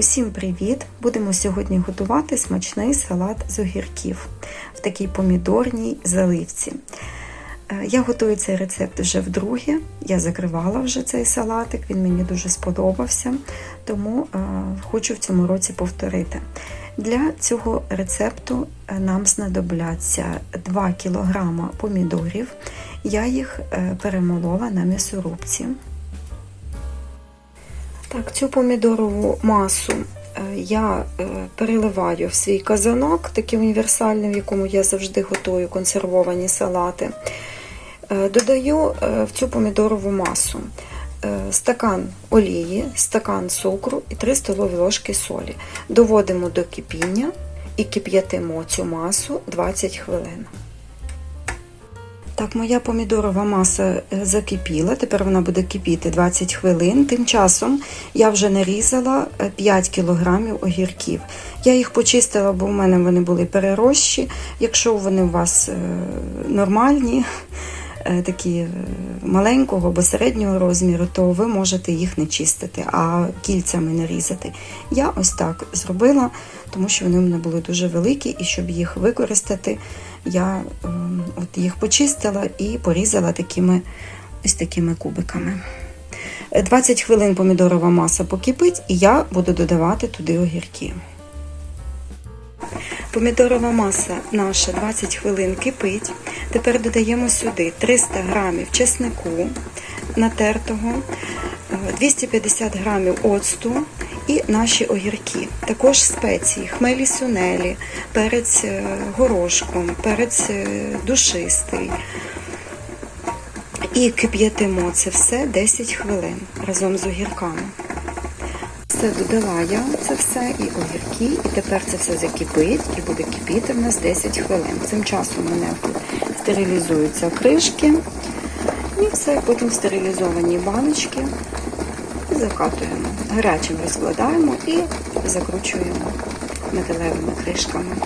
Усім привіт! Будемо сьогодні готувати смачний салат з огірків в такій помідорній заливці. Е, Я готую цей рецепт вже вдруге. Я закривала вже цей салатик, він мені дуже сподобався, тому е, хочу в цьому році повторити. Для цього рецепту е, нам знадобляться 2 кг помідорів. Я їх перемолола на м'ясорубці. Так, цю помідорову масу е, я е, переливаю в свій казанок, такий універсальний, в якому я завжди готую консервовані салати. Е, Додаю в цю помідорову масу стакан олії, стакан цукру і 3 столові ложки солі. Доводимо до кипіння і кип'ятимо цю масу 20 хвилин. Так, моя помідорова маса закипіла, тепер вона буде кипіти 20 хвилин. Тим часом я вже нарізала 5 кілограмів огірків. Я їх почистила, бо в мене вони були перерощі. Якщо вони у вас нормальні, такі маленького або середнього розміру, то ви можете їх не чистити, а кільцями нарізати. Я ось так зробила, тому що вони в мене були дуже великі, і щоб їх використати, я от їх почистила і порізала такими ось такими кубиками. 20 хвилин помідорова маса покипить, і я буду додавати туди огірки. Помідорова маса наша 20 хвилин кипить. Тепер додаємо сюди 300 грамів чеснику натертого, 250 грамів оцту і наші огірки. Також спеції, хмелі сунелі, перець горошком, перець душистий. І кип'ятимо це все 10 хвилин разом з огірками. Все додала я це все і огірки, і тепер це все закипить і буде кипіти в нас 10 хвилин. Цим часом у мене тут стерилізуються кришки. І все, потім стерилізовані баночки закатуємо. Гарячим розкладаємо і закручуємо металевими кришками.